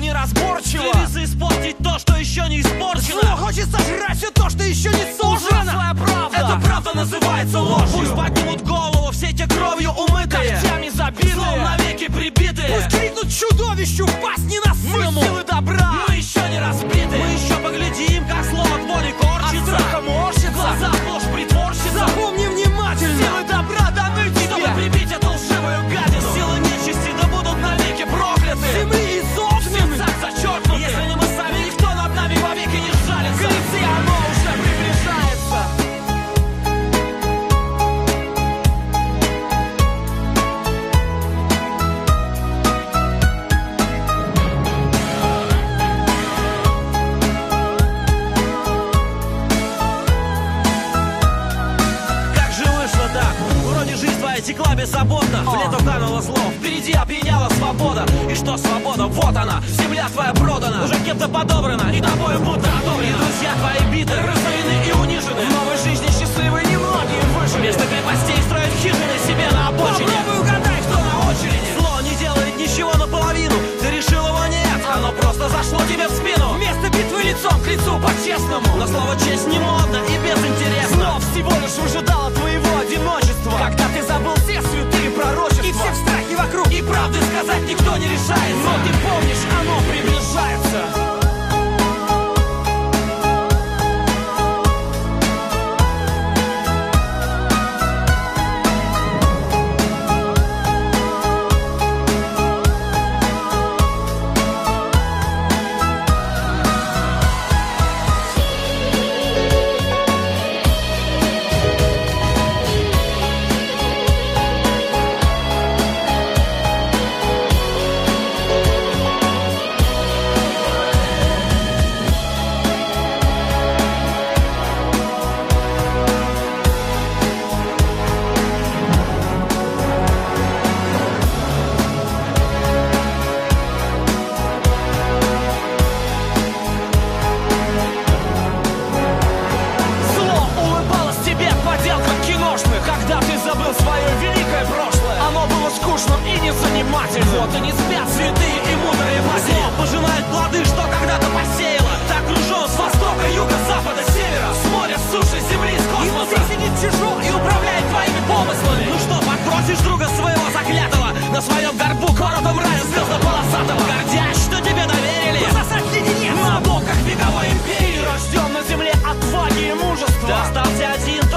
неразборчиво. Стремится испортить то, что еще не испорчено. Зло хочет сожрать все то, что еще не сожрано. Ужасная правда. Эта правда называется ложью. Пусть текла беззаботно В лету кануло слов, впереди опьяняла свобода. И что свобода? Вот она, земля твоя продана. Уже кем-то подобрана и тобою будто одобрена. И друзья твои биты, разорены и унижены. В новой жизни счастливые немногие выжили. Вместо крепостей строят хижины себе на обочине. Попробуй угадай, кто на очереди. Зло не делает ничего наполовину. Ты решил его нет, оно просто зашло тебе в спину. Вместо битвы лицом к лицу по-честному. Но слово честь незанимательным Вот и не спят святые и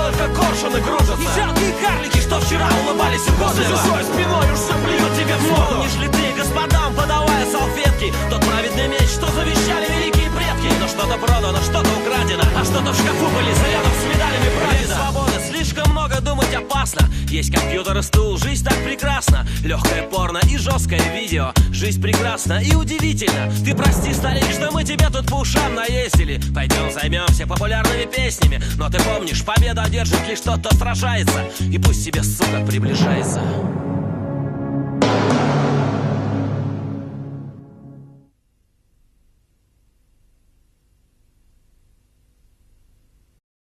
только коршуны кружатся И жалкие карлики, что вчера улыбались За угодливо чужой спиной уж все тебе в морду Помнишь ли ты, господам, подавая салфетки. Тот праведный меч, что завещали великие предки. Но что-то продано, Есть компьютер и стул, жизнь так прекрасна. Легкое порно и жесткое видео Жизнь прекрасна и удивительна. Ты прости, старик, что мы тебе тут по ушам наездили. Пойдем займемся популярными песнями Но ты помнишь, победа одержит лишь тот, кто сражается. И пусть тебе, сука, приближается